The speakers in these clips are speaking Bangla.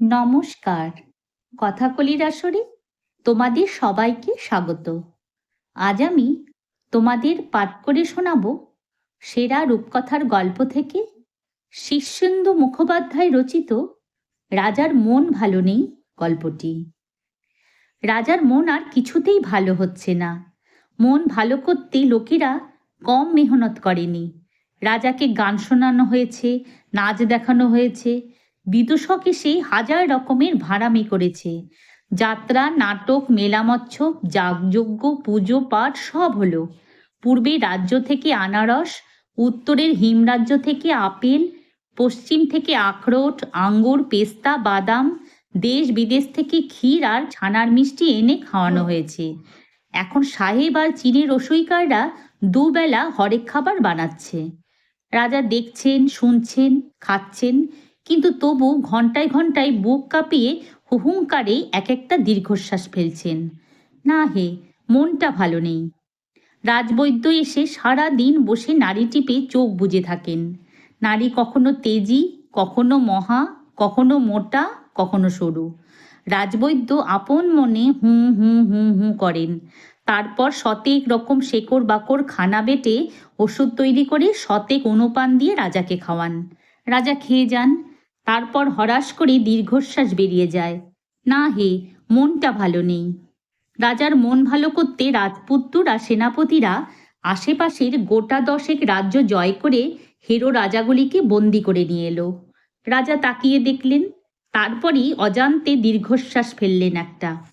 নমস্কার। কথাকলির আসরে তোমাদের সবাইকে স্বাগত। আজ আমি তোমাদের পাঠ করে শোনাব সেরা রূপকথার গল্প থেকে শীর্ষেন্দু মুখোপাধ্যায় রচিত রাজার মন ভালো নেই গল্পটি। রাজার মন আর কিছুতেই ভালো হচ্ছে না। মন ভালো করতে লোকেরা কম মেহনত করেনি। রাজাকে গান শোনানো হয়েছে, নাচ দেখানো হয়েছে বিদূষক এসে হাজার রকমের ভাড়ামি করেছে। যাত্রা, নাটক মেলামচ্ছব যাগযজ্ঞ, পুজো, পাঠ সব হলো। পূর্বে রাজ্য থেকে আনারস, উত্তরের হিমরাজ্য থেকে আপেল, পশ্চিম থেকে আখরোট, আঙ্গুর, পেস্তা, বাদাম, দেশ বিদেশ থেকে ক্ষীর আর ছানার মিষ্টি এনে খাওয়ানো হয়েছে। এখন সাহেব আর চীনের রসইকাররা দুবেলা হরেক খাবার বানাচ্ছে। রাজা দেখছেন, শুনছেন, খাচ্ছেন কিন্তু তবু ঘন্টায় ঘন্টায় বুক কাঁপিয়ে হুহুঙ্কারে এক একটা দীর্ঘশ্বাস ফেলছেন। না হে, মনটা ভালো নেই। রাজবৈদ্য এসে সারা দিন বসে নারী টিপে চোখ বুজে থাকেন। নারী কখনো তেজি, কখনো মহা, কখনো মোটা, কখনো সরু। রাজবৈদ্য আপন মনে হুঁ হুঁ হুঁ হুঁ করেন। তারপর শতেক রকম শেকড় বাকড় খানা বেটে ওষুধ তৈরি করে শতেক অনুপান দিয়ে রাজাকে খাওয়ান। রাজা খেয়ে যান তারপর হরাস করে দীর্ঘশ্বাস বেরিয়ে যায়। না হে, মনটা ভালো নেই। রাজার মন ভালো করতে রাজপুত্তুর আর সেনাপতিরা আশেপাশের গোটা দশেক রাজ্য জয় করে হেরো রাজাগুলিকে বন্দি করে নিয়ে এলো। রাজা তাকিয়ে দেখলেন, তারপরই অজান্তে দীর্ঘশ্বাস ফেললেন একটা।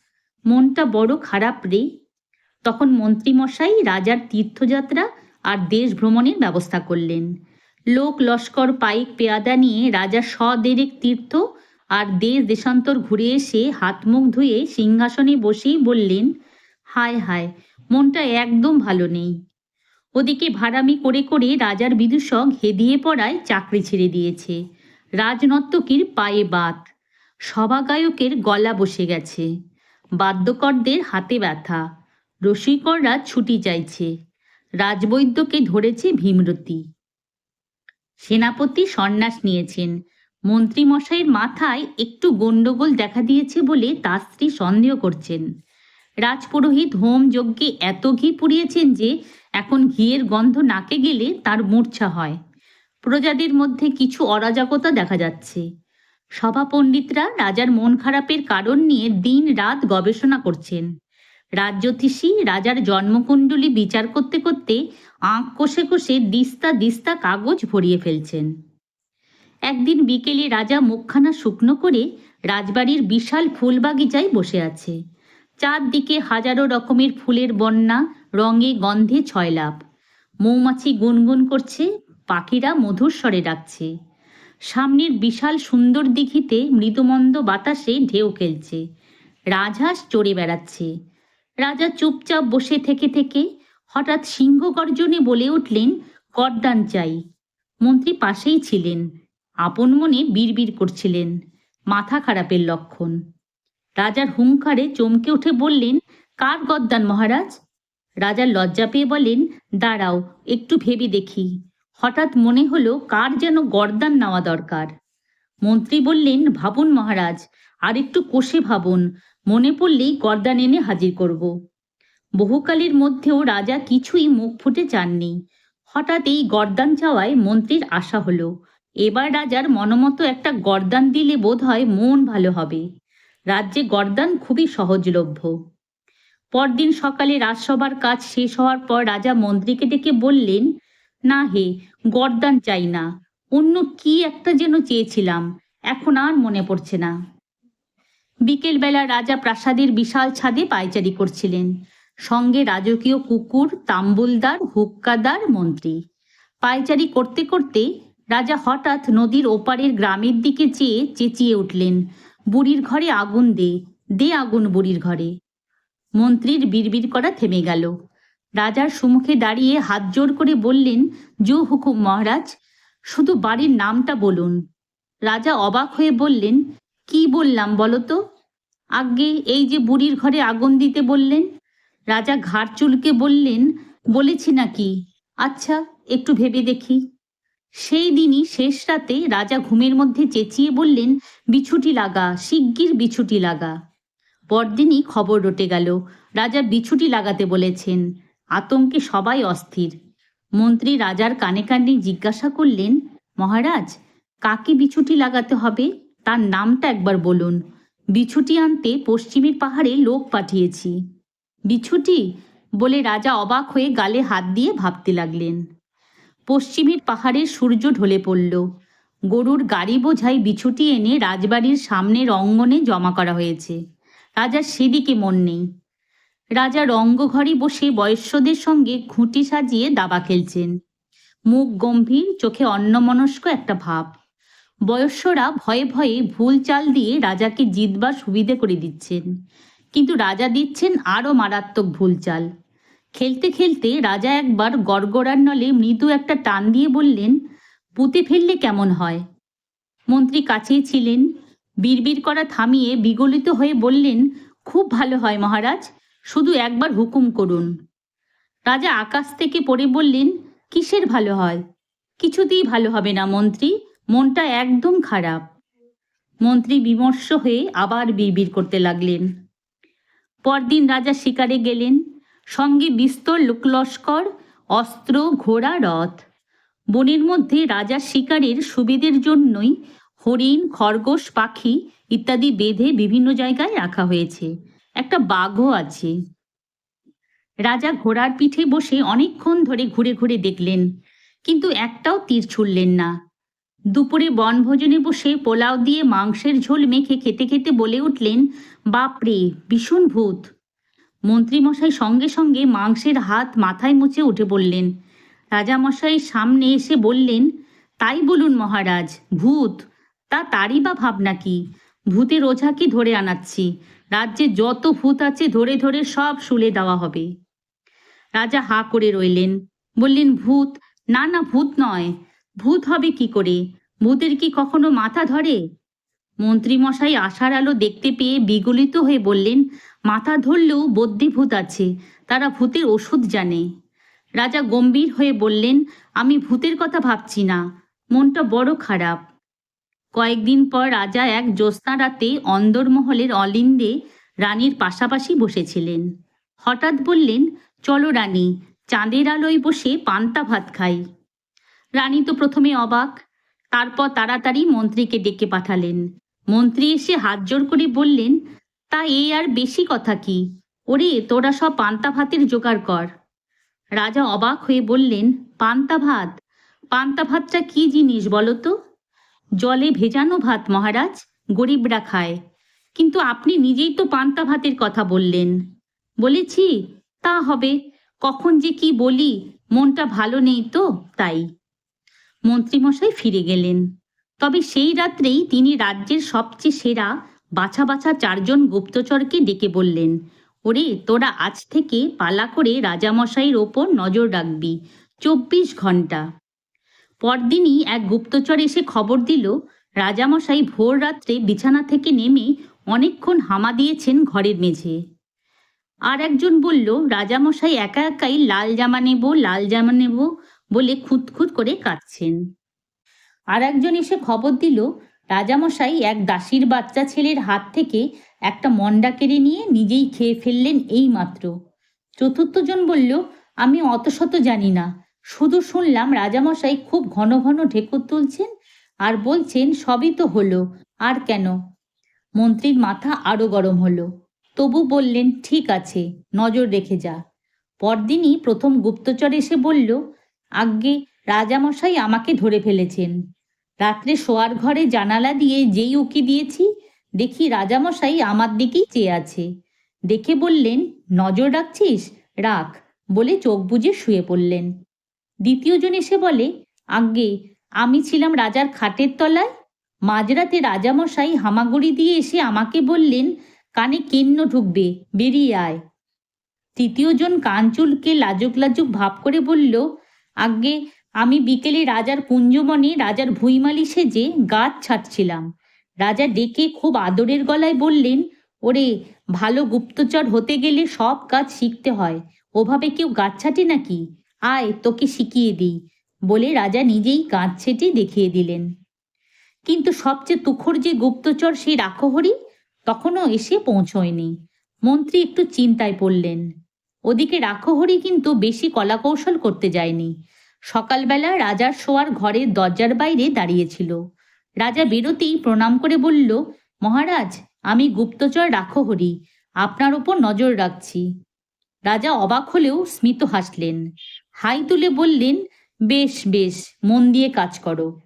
মনটা বড় খারাপ রে। তখন মন্ত্রীমশাই রাজার তীর্থযাত্রা আর দেশ ভ্রমণের ব্যবস্থা করলেন। লোক লস্কর পাইক পেয়াদা নিয়ে রাজা সদেরেক তীর্থ আর দেশ দেশান্তর ঘুরে এসে হাত মুখ ধুয়ে সিংহাসনে বসেই বললেন, হায় হায়, মনটা একদম ভালো নেই ওদিকে ভাড়ামি করে করে রাজার বিদূষক হেদিয়ে পড়ায় চাকরি ছেড়ে দিয়েছে। রাজনর্তকীর পায়ে বাত। সভাগায়কের গলা বসে গেছে। বাদ্যকরদের হাতে ব্যথা। রসিকররা ছুটি চাইছে। রাজবৈদ্যকে ধরেছে ভীমরতি। সেনাপতি সন্ন্যাস নিয়েছেন। মন্ত্রীমশাইয়ের মাথায় একটু গণ্ডগোল দেখা দিয়েছে বলে তার স্ত্রী সন্দেহ করছেন। রাজপুরোহিত হোম যজ্ঞে এত ঘি পুড়িয়েছেন যে এখন ঘিয়ের গন্ধ নাকে গেলে তার মূর্ছা হয়। প্রজাদের মধ্যে কিছু অরাজকতা দেখা যাচ্ছে। সভা পণ্ডিতরা রাজার মন খারাপের কারণ নিয়ে দিন রাত গবেষণা করছেন। রাজ্যোতিষী রাজার জন্মকুণ্ডলী বিচার করতে করতে আঁক কষে কষে দিস্তা দিস্তা কাগজ ভরিয়ে ফেলছেন। একদিন বিকেলে রাজা মুখখানা শুকনো করে রাজবাড়ির বিশাল ফুল বাগিচায় বসে আছে। চারদিকে হাজারো রকমের ফুলের বন্যা, রঙে গন্ধে ছয়লাভ মৌমাছি গুনগুন করছে, পাখিরা মধুর স্বরে ডাকছে। সামনের বিশাল সুন্দর দিঘিতে মৃদুমন্দ বাতাসে ঢেউ খেলছে। রাজহাঁস চড়ে বেড়াচ্ছে। রাজা চুপচাপ বসে থেকে থেকে হঠাৎ সিংহ গর্জনে বলে উঠলেন করদান চাই। মন্ত্রী পাশেই ছিলেন। আপন মনে বিড়বিড় করছিলেন। মাথা খারাপের লক্ষণ। রাজার হুঙ্কারে চমকে উঠে বললেন, কার গদ্দান মহারাজ? রাজার লজ্জা পেয়ে বলেন, দাঁড়াও, একটু ভেবে দেখি। হঠাৎ মনে হলো, কার যেন গর্দান নেওয়া দরকার? মন্ত্রী বললেন, ভাবুন মহারাজ আর একটু কষে ভাবুন। মনে পড়লেই গর্দান এনে হাজির করব। বহুকালের মধ্যেও রাজা কিছুই মুখ ফুটে চাননি। হঠাৎ এই গর্দান চাওয়ায় মন্ত্রীর আশা হলো। এবার রাজার মনমতো একটা গর্দান দিলে বোধ হয় মন ভালো হবে। রাজ্যে গর্দান খুবই সহজলভ্য। পরদিন সকালে রাজসভার কাজ শেষ হওয়ার পর রাজা মন্ত্রীকে ডেকে বললেন, না হে, গর্দান চাই না। অন্য কি একটা যেন চেয়েছিলাম। এখন আর মনে পড়ছে না। বিকেলবেলা রাজা প্রাসাদের বিশাল ছাদে পায়চারি করছিলেন। সঙ্গে রাজকীয় কুকুর, তাম্বুলদার, হুক্কাদার, মন্ত্রী। পায়চারি করতে করতে রাজা হঠাৎ নদীর ওপারের গ্রামের দিকে চেয়ে চেঁচিয়ে উঠলেন। বুড়ির ঘরে আগুন দে দে আগুন বুড়ির ঘরে। মন্ত্রীর বিড়বিড় করা থেমে গেল। রাজার সুমুখে দাঁড়িয়ে হাত জোর করে বললেন, জো হুকুম মহারাজ, শুধু বাড়ির নামটা বলুন। রাজা অবাক হয়ে বললেন কি বললাম বলো তো? আগে এই যে বুড়ির ঘরে আগুন দিতে বললেন, রাজা ঘাড় চুলকে বললেন, বলেছি নাকি? আচ্ছা একটু ভেবে দেখি। সেই দিনই শেষ রাতে রাজা ঘুমের মধ্যে চেঁচিয়ে বললেন, বিছুটি লাগা, শিগগির বিছুটি লাগা। পরদিনই খবর রটে গেল, রাজা বিছুটি লাগাতে বলেছেন, আতঙ্কে সবাই অস্থির। মন্ত্রী রাজার কানে কানে জিজ্ঞাসা করলেন, মহারাজ, কাকে বিছুটি লাগাতে হবে? তার নামটা একবার বলুন। বিছুটি আনতে পশ্চিমের পাহাড়ে লোক পাঠিয়েছি। বিছুটি বলে রাজা অবাক হয়ে গালে হাত দিয়ে ভাবতে লাগলেন। পশ্চিমের পাহাড়ে সূর্য ঢলে পড়ল। গরুর গাড়ি বোঝাই বিছুটি এনে রাজবাড়ির সামনের অঙ্গনে জমা করা হয়েছে। রাজার সেদিকে মন নেই। রাজা রঙ্গঘরে বসে বয়স্যদের সঙ্গে খুঁটি সাজিয়ে দাবা খেলছেন। মুখ গম্ভীর, চোখে অন্যমনস্ক একটা ভাব। বয়স্যরা ভয়ে ভয়ে ভুল চাল দিয়ে রাজাকে জিতবার সুবিধে করে দিচ্ছেন। কিন্তু রাজা দিচ্ছেন আরও মারাত্মক ভুল চাল। খেলতে খেলতে রাজা একবার গড়গড়ার নলে মৃদু একটা টান দিয়ে বললেন, পুঁতে ফেললে কেমন হয়? মন্ত্রী কাছেই ছিলেন, বিড়বিড় করা থামিয়ে বিগলিত হয়ে বললেন, খুব ভালো হয় মহারাজ, শুধু একবার হুকুম করুন। রাজা আকাশ থেকে পড়ে বললেন, কিসের ভালো হয়? কিছুতেই ভালো হবে না মন্ত্রী। মনটা একদম খারাপ। মন্ত্রী বিমর্ষ হয়ে আবার বিড়বিড় করতে লাগলেন। পরদিন রাজা শিকারে গেলেন। সঙ্গে বিস্তর লোকলস্কর, অস্ত্র, ঘোড়া, রথ। বনের মধ্যে রাজার শিকারের সুবিধের জন্যই হরিণ, খরগোশ, পাখি ইত্যাদি বেঁধে বিভিন্ন জায়গায় রাখা হয়েছে। একটা বাঘও আছে। রাজা ঘোড়ার পিঠে বসে অনেকক্ষণ ধরে ঘুরে ঘুরে দেখলেন, কিন্তু একটাও তীর ছুড়লেন না। দুপুরে বনভোজনে বসে পোলাও দিয়ে মাংসের ঝোল মেখে খেতে খেতে বলে উঠলেন, বাপরে, ভীষণ ভূত। মন্ত্রীমশাই সঙ্গে সঙ্গে মাংসের হাত মাথায় মুছে উঠে বললেন রাজামশাই সামনে এসে বললেন, তাই বলুন মহারাজ, ভূত, তা তারই বা ভাবনা কি? ভূতের ওঝাকে ধরে আনাচ্ছি? রাজ্যে যত ভূত আছে ধরে ধরে সব শুলে দেওয়া হবে। রাজা হা করে রইলেন, বললেন, ভূত, না না, ভূত নয়। ভূত হবে কি করে? ভূতের কি কখনো মাথা ধরে? মন্ত্রীমশাই আশার আলো দেখতে পেয়ে বিগলিত হয়ে বললেন, মাথা ধরলেও বদ্যি ভূত আছে, তারা ভূতের ওষুধ জানে। রাজা গম্ভীর হয়ে বললেন, আমি ভূতের কথা ভাবছি না, মনটা বড় খারাপ। কয়েকদিন পর রাজা এক জ্যোৎস্না রাতে অন্দরমহলের অলিন্দে রানীর পাশাপাশি বসেছিলেন। হঠাৎ বললেন, চলো রানী, চাঁদের আলোয় বসে পান্তা ভাত খাই। রানী তো প্রথমে অবাক। তারপর তাড়াতাড়ি মন্ত্রীকে ডেকে পাঠালেন। মন্ত্রী এসে হাত জোর করে বললেন, তা এ আর বেশি কথা কি? ওরে, তোরা সব পান্তা ভাতের জোগাড় কর। রাজা অবাক হয়ে বললেন, পান্তা ভাত? পান্তা ভাতটা কি জিনিস বলো তো? জলে ভেজানো ভাত, মহারাজ, গরিবরা খায়। কিন্তু আপনি নিজেই তো পান্তা ভাতের কথা বললেন। বলেছি, তা হবে। কখন যে কি বলি, মনটা ভালো নেই তো, তাই। মন্ত্রীমশাই ফিরে গেলেন। তবে সেই রাত্রেই তিনি রাজ্যের সবচেয়ে সেরা বাছা বাছা চারজন গুপ্তচরকে ডেকে বললেন, ওরে, তোরা আজ থেকে পালা করে রাজামশাইয়ের ওপর নজর রাখবি, চব্বিশ ঘণ্টা পরদিনই এক গুপ্তচর এসে খবর দিল, রাজামশাই ভোর রাত্রে বিছানা থেকে নেমে অনেকক্ষণ হামা দিয়েছেন ঘরের মেঝে। আর একজন বলল, রাজামশাই একা একাই লাল জামা নেব, লাল জামা নেব বলে খুঁতখুত করে কাঁদছেন। আর একজন এসে খবর দিল, রাজামশাই এক দাসীর বাচ্চা ছেলের হাত থেকে একটা মন্ডা কেড়ে নিয়ে নিজেই খেয়ে ফেললেন এই মাত্র চতুর্থজন বলল, আমি অত শত জানি না। শুধু শুনলাম রাজামশাই খুব ঘন ঘন ঢেকুর তুলছেন আর বলছেন, সবই তো হলো, আর কেন? মন্ত্রীর মাথা আরও গরম হলো। তবু বললেন, ঠিক আছে, নজর রেখে যা। পরদিনই প্রথম গুপ্তচর এসে বলল আজ্ঞে, রাজামশাই আমাকে ধরে ফেলেছেন। রাত্রে শোয়ার ঘরে জানালা দিয়ে যেই উকি দিয়েছি, দেখি রাজামশাই আমার দিকেই চেয়ে আছে। দেখে বললেন, নজর রাখছিস? রাখ। বলে চোখ বুজে শুয়ে পড়লেন। দ্বিতীয়জন এসে বলে, আজ্ঞে, আমি ছিলাম রাজার খাটের তলায়। মাঝরাতে রাজামশাই হামাগুড়ি দিয়ে এসে আমাকে বললেন, কানে কেন্ন ঢুকবে, বেরিয়ে আয়। তৃতীয়জন কাঞ্চুলকে লাজুক লাজুক ভাব করে বলল আজ্ঞে, আমি বিকেলে রাজার কুঞ্জবনে রাজার ভুইমালি সেজে গাছ ছাড়ছিলাম রাজা ডেকে খুব আদরের গলায় বললেন, ওরে, ভালো গুপ্তচর হতে গেলে সব কাজ শিখতে হয়। ওভাবে কেউ গাছ ছাটে নাকি? আয়, তোকে শিখিয়ে দিই। বলে রাজা নিজেই গাছ ছেটে দেখিয়ে দিলেন। কিন্তু সবচেয়ে তুখর যে গুপ্তচর সেই রাখহরি তখনও এসে পৌঁছয়নি। মন্ত্রী একটু চিন্তায় পড়লেন। ওদিকে রাখহরি কিন্তু বেশি কলাকৌশল করতে যায়নি। সকালবেলা রাজার শোয়ার ঘরের দরজার বাইরে দাঁড়িয়েছিল। রাজা বেরোতেই প্রণাম করে বলল, মহারাজ, আমি গুপ্তচর রাখহরি আপনার ওপর নজর রাখছি। রাজা অবাক হলেও স্মিত হাসলেন। হাই তুলে বললেন, বেশ বেশ, মন দিয়ে কাজ করো।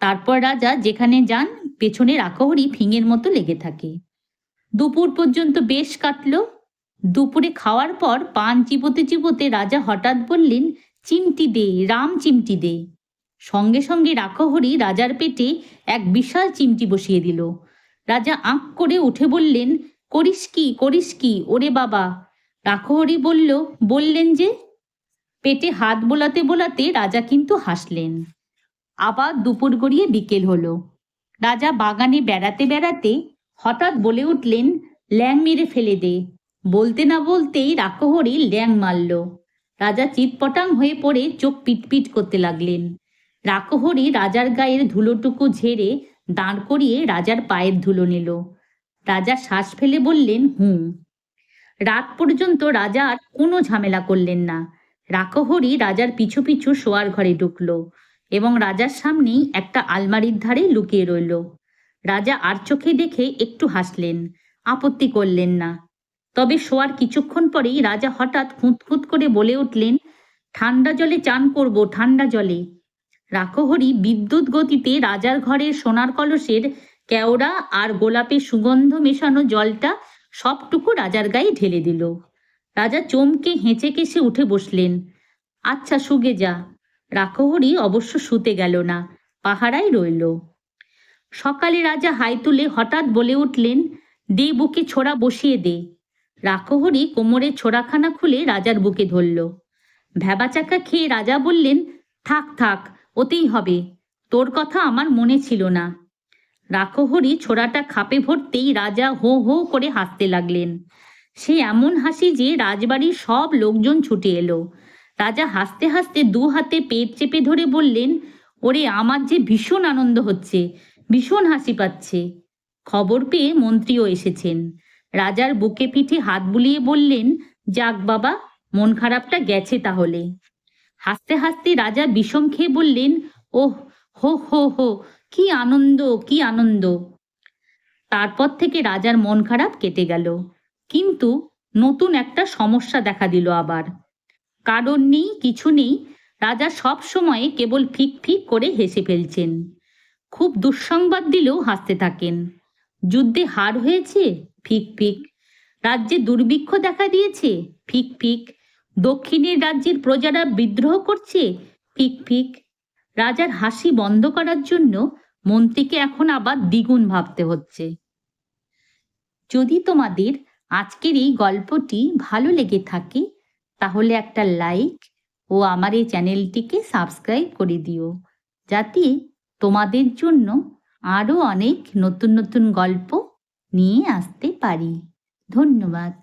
তারপর রাজা যেখানে যান, পেছনে রাখহরি ফিঙের মতো লেগে থাকে। দুপুর পর্যন্ত বেশ কাটলো দুপুরে খাওয়ার পর পান চিবোতে চিবোতে রাজা হঠাৎ বললেন, চিমটি দে, রাম চিমটি দে। সঙ্গে সঙ্গে রাখহরি রাজার পেটে এক বিশাল চিমটি বসিয়ে দিল। রাজা আঁক করে উঠে বললেন, করিস কি করিস কি, ওরে বাবা। রাখহরি বলল, বললেন যে? পেটে হাত বোলাতে বোলাতে রাজা কিন্তু হাসলেন। আবার দুপুর গড়িয়ে বিকেল হলো। রাজা বাগানে বেড়াতে বেড়াতে হঠাৎ বলে উঠলেন, ল্যাং মেরে ফেলে দে। বলতে না বলতেই রাকহরি ল্যাং মারল। রাজা চিৎপটাং হয়ে পড়ে চোখ পিটপিট করতে লাগলেন। রাকহরি রাজার গায়ের ধুলোটুকু ঝেড়ে দাঁড় করিয়ে রাজার পায়ের ধুলো নিল। রাজা শ্বাস ফেলে বললেন, হুম। রাত পর্যন্ত রাজা আর কোনো ঝামেলা করলেন না। রাকহরি রাজার পিছু পিছু শোয়ার ঘরে ঢুকলো এবং রাজার সামনেই একটা আলমারির ধারে লুকিয়ে রইল। রাজা আর চোখে দেখে একটু হাসলেন, আপত্তি করলেন না। তবে শোয়ার কিছুক্ষণ পরেই রাজা হঠাৎ খুঁত করে বলে উঠলেন, ঠান্ডা জলে চান করব, ঠান্ডা জলে। রাখহরি বিদ্যুৎ গতিতে রাজার ঘরের সোনার কলসের কেওড়া আর গোলাপের সুগন্ধ মেশানো জলটা সবটুকু রাজার গায়ে ঢেলে দিল। রাজা চমকে হেঁচে কেসে উঠে বসলেন আচ্ছা সুগে যা। রাকহরি অবশ্য শুতে গেল না, পাহারায় রইল। সকালে রাজা হাই তুলে হঠাৎ বলে উঠলেন, দে, বুকে ছোড়া বসিয়ে দে। রাকহরি কোমরের ছোড়াখানা খুলে রাজার বুকে ধরল। ভ্যাবাচাকা খেয়ে রাজা বললেন, থাক থাক, ওতেই হবে। তোর কথা আমার মনে ছিল না। রাকহরি ছোড়াটা খাপে ভরতেই রাজা হো হো করে হাসতে লাগলেন। সে এমন হাসি যে রাজবাড়ির সব লোকজন ছুটে এলো। রাজা হাসতে হাসতে দু হাতে পেট চেপে ধরে বললেন, ওরে, আমার যে ভীষণ আনন্দ হচ্ছে, ভীষণ হাসি পাচ্ছে। খবর পেয়ে মন্ত্রীও এসেছেন। রাজার বুকে পিঠে হাত বুলিয়ে বললেন, যাক বাবা, মন খারাপটা গেছে তাহলে। হাসতে হাসতে রাজা বিষম খেয়ে বললেন, ওহ, হো হো হো, কি আনন্দ কি আনন্দ। তারপর থেকে রাজার মন খারাপ কেটে গেল। কিন্তু নতুন একটা সমস্যা দেখা দিল আবার। কারণ নেই, কিছু নেই, রাজা সব সময় কেবল ফিক ফিক করে হেসে ফেলছেন। খুব দুঃসংবাদ দিলেও হাসতে থাকেন। যুদ্ধে হার হয়েছে? ফিক ফিক। রাজ্যে দুর্ভিক্ষ দেখা দিয়েছে? ফিক ফিক। দক্ষিণের রাজ্যের প্রজারা বিদ্রোহ করছে? ফিক ফিক। রাজার হাসি বন্ধ করার জন্য মন্ত্রীকে এখন আবার দ্বিগুণ ভাবতে হচ্ছে। যদি তোমাদের আজকের এই গল্পটি ভালো লেগে থাকে, তাহলে একটা লাইক ও আমার এই চ্যানেলটিকে সাবস্ক্রাইব করে দিও, যাতে তোমাদের জন্য আরও অনেক নতুন নতুন গল্প নিয়ে আসতে পারি। ধন্যবাদ।